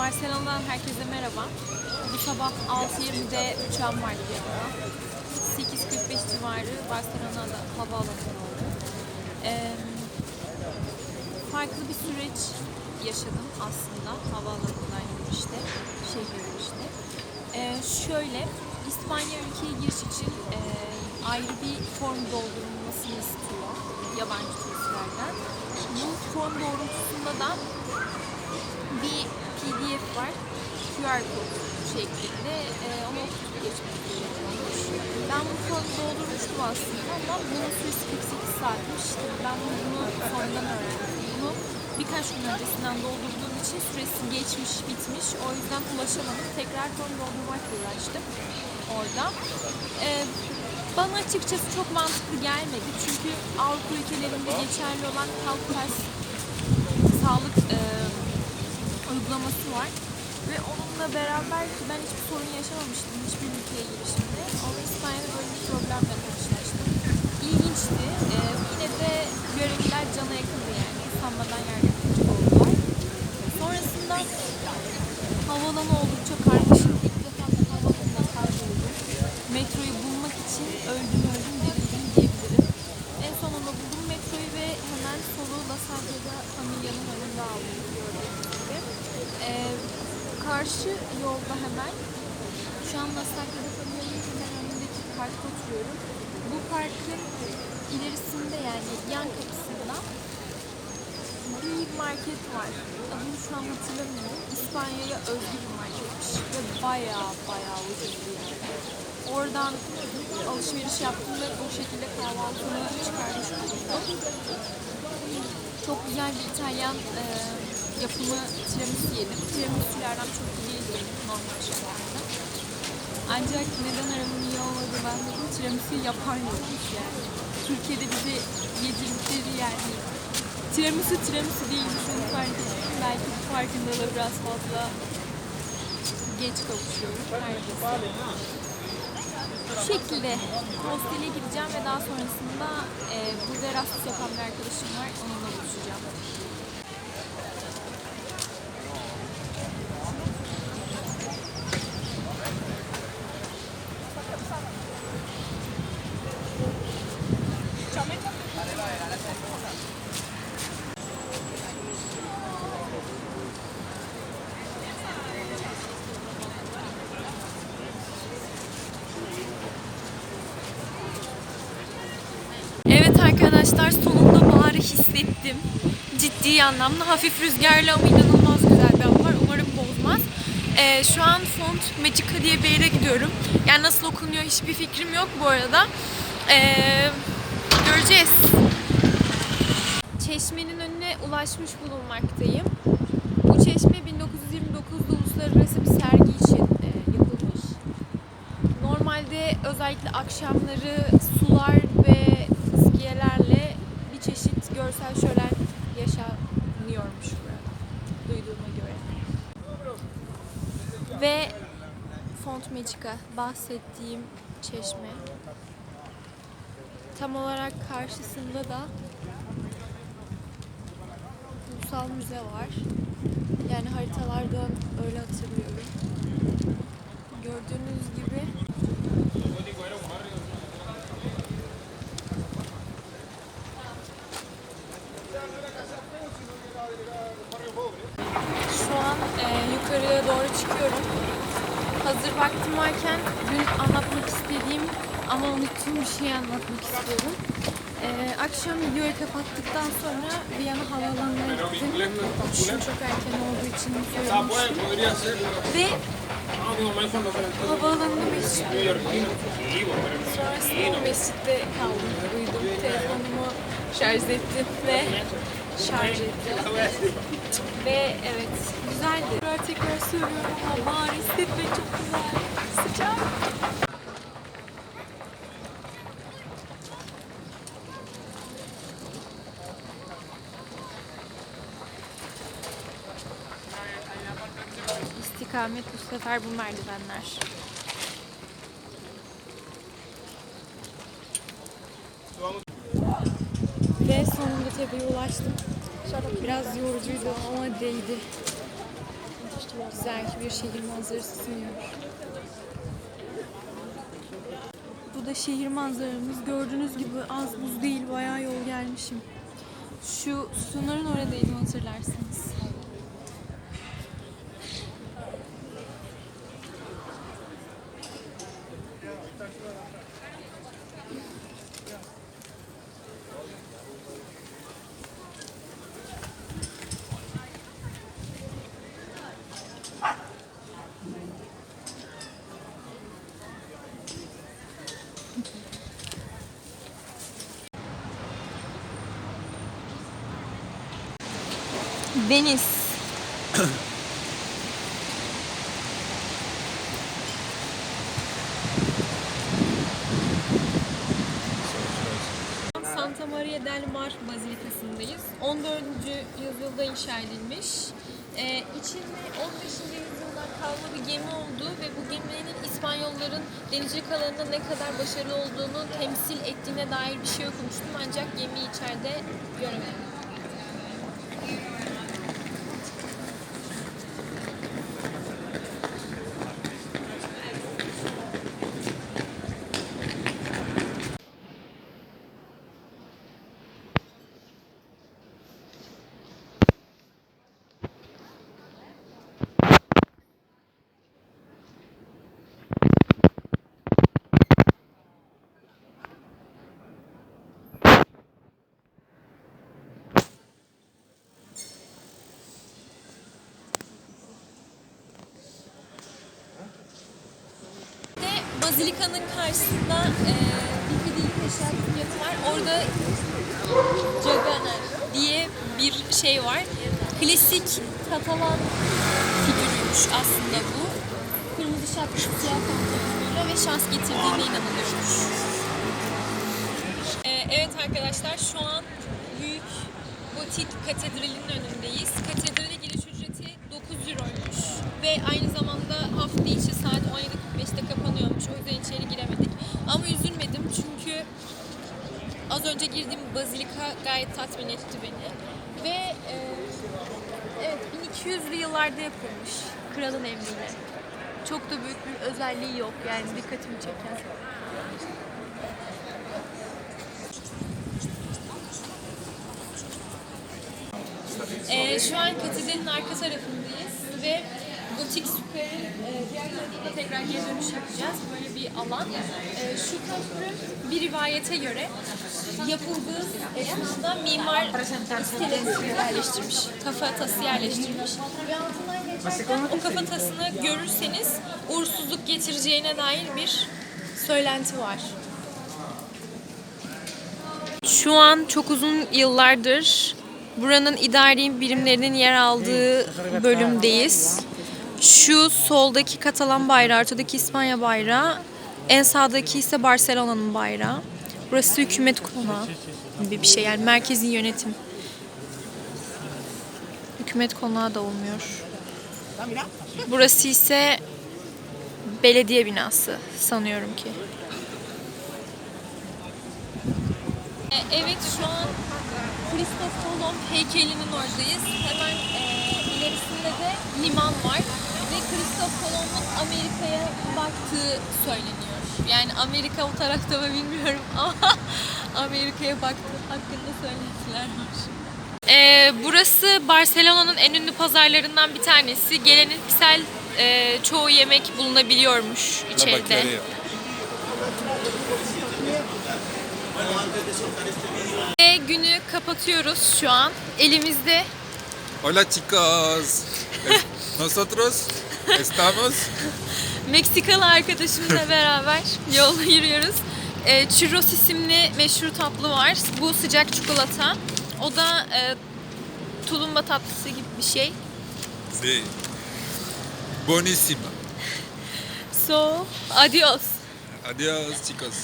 Barcelona'dan herkese merhaba. Bu sabah 6.20'de uçağım var yanımda. 8.45 civarı Barcelona'da havaalanında oldu. Ee, farklı bir süreç yaşadım aslında havaalanından yürüyüşte, şehir yürüyüşte. Ee, şöyle, İspanya ülkeye giriş için e, ayrı bir form doldurulmasını istiyor yabancı turistlerden. Bu form doğrultusunda da bir PDF var. QR kod şeklinde. E, onu okutup geçmek gerekiyormuş. Ben bu formu doldurmuştum aslında ama bunun süresi 48 saatmiş. Ben bunu sonradan öğrendim. Bunu birkaç gün öncesinden doldurduğum için süresi geçmiş, bitmiş. O yüzden ulaşamadım. Tekrar form doldurmakla uğraştım orada. E, bana açıkçası çok mantıklı gelmedi. Çünkü Avrupa ülkelerinde geçerli olan Pass sağlık e, uygulaması var. Ve onunla beraber ben hiçbir sorun yaşamamıştım hiçbir ülkeye girişimde. Ama İspanya'da böyle bir problemle karşılaştım. İlginçti. Ee, yine de görevliler cana yakındı yani. Sanmadan karşı yolda hemen şu an La Sagrada Familia'nın hemen önündeki parkta oturuyorum. Bu parkın ilerisinde yani yan kapısında bir market var. Adını şu an hatırlamıyorum. İspanya'ya özgü bir marketmiş ve baya baya ucuz bir yer. Oradan alışveriş yaptım ve bu şekilde kahvaltımı çıkarmış oldum. Çok güzel bir İtalyan e, yapımı tiramisu yedim. Tiramisu'lardan çok iyi değilim normal şartlarda. Ancak neden aramın iyi olmadı ben de bu tiramisu'yu yapar mıymış yani. Türkiye'de bize yedirdikleri değil. Tiramisu tiramisu değilmiş onu fark ettim. Belki bu farkındalığı biraz fazla geç kavuşuyorum. Bu şekilde hostele gideceğim ve daha sonrasında e, burada Erasmus yapan bir arkadaşım var. Onunla buluşacağım. Evet arkadaşlar sonunda baharı hissettim. Ciddi anlamda hafif rüzgarlı ama inanılmaz güzel bir hava var. Umarım bozmaz. Ee, şu an Font Magica diye bir yere gidiyorum. Yani nasıl okunuyor hiçbir fikrim yok bu arada. Ee, göreceğiz. Çeşmenin önüne ulaşmış bulunmaktayım. Bu çeşme 1929'da uluslararası bir sergi için e, yapılmış. Normalde özellikle akşamları sular ve ıskiyelerle çeşit görsel şölen yaşanıyormuş burada. Duyduğuma göre. Ve Font Magica bahsettiğim çeşme. Tam olarak karşısında da Ulusal Müze var. Yani haritalardan öyle hatırlıyorum. Gördüğünüz gibi Şu an e, yukarıya doğru çıkıyorum. Hazır vaktim varken dün anlatmak istediğim ama unuttuğum bir şeyi anlatmak istiyorum. E, akşam videoyu kapattıktan sonra Viyana Havaalanı'na gittim. Uçuşum çok erken olduğu için söylemiştim. Ve havaalanında mescit Sonrasında o mescitte kaldım, uyudum. Telefonumu şarj ettim ve şarj ettim. Ve evet, güzeldi. Tekrar tekrar söylüyorum ama bahar hissetmek çok güzel. Sıcak. İstikamet bu sefer bu merdivenler. Ve sonunda tepeye ulaştım. Biraz yorucuydu ama değdi. Güzel bir şehir manzarası sunuyor. Bu da şehir manzaramız. Gördüğünüz gibi az buz değil, bayağı yol gelmişim. Şu sütunların oradaydım hatırlarsınız. Deniz. Santa Maria del Mar Bazilikası'ndayız. 14. yüzyılda inşa edilmiş. Ee, içinde 15. yüzyıldan kalma bir gemi olduğu ve bu geminin İspanyolların denizcilik alanında ne kadar başarılı olduğunu temsil ettiğine dair bir şey okumuştum ancak gemiyi içeride göremedim. de Bazilika'nın karşısında e, bir Fidelik Eşya Külliyatı var. Orada Caganer diye bir şey var. Klasik Katalan figürüymüş aslında bu. Kırmızı şapkalı siyah pantolonuyla ve şans getirdiğine inanılırmış. E, evet arkadaşlar şu an büyük gotik katedralin önündeyiz. Katedrale giriş ücreti 9 euroymuş ve aynı tatmin etti beni. Ve e, evet 1200'lü yıllarda yapılmış kralın emriyle. Çok da büyük bir özelliği yok yani dikkatimi çeken. Ee, şu an katedralin arka tarafındayız ve Gotik Square'in e, diğer tekrar geri dönüş yapacağız. Böyle bir alan. Ee, şu köprü bir rivayete göre yapıldığı esnada mimar iskeleti yerleştirmiş. Kafatası yerleştirmiş. O kafatasını görürseniz uğursuzluk getireceğine dair bir söylenti var. Şu an çok uzun yıllardır buranın idari birimlerinin yer aldığı bölümdeyiz. Şu soldaki Katalan bayrağı, ortadaki İspanya bayrağı, en sağdaki ise Barcelona'nın bayrağı. Burası hükümet konağı gibi bir şey yani merkezi yönetim. Hükümet konağı da olmuyor. Burası ise belediye binası sanıyorum ki. E, Evet şu an Christoph Kolomb heykelinin oradayız. Hemen e, ilerisinde de liman var. Ve Christoph Kolomb'un Amerika'ya baktığı söyleniyor. Yani Amerika o tarafta mı bilmiyorum ama Amerika'ya baktığı hakkında söylentiler var. E, burası Barcelona'nın en ünlü pazarlarından bir tanesi. Geleneksel e, çoğu yemek bulunabiliyormuş içeride. Ve günü kapatıyoruz şu an. Elimizde Hola chicos, nosotros estamos Meksikalı arkadaşımla beraber yolda yürüyoruz. E, churros isimli meşhur tatlı var. Bu sıcak çikolata. O da e, tulumba tatlısı gibi bir şey. sí. buenísima. So, adios. Adiós chicos.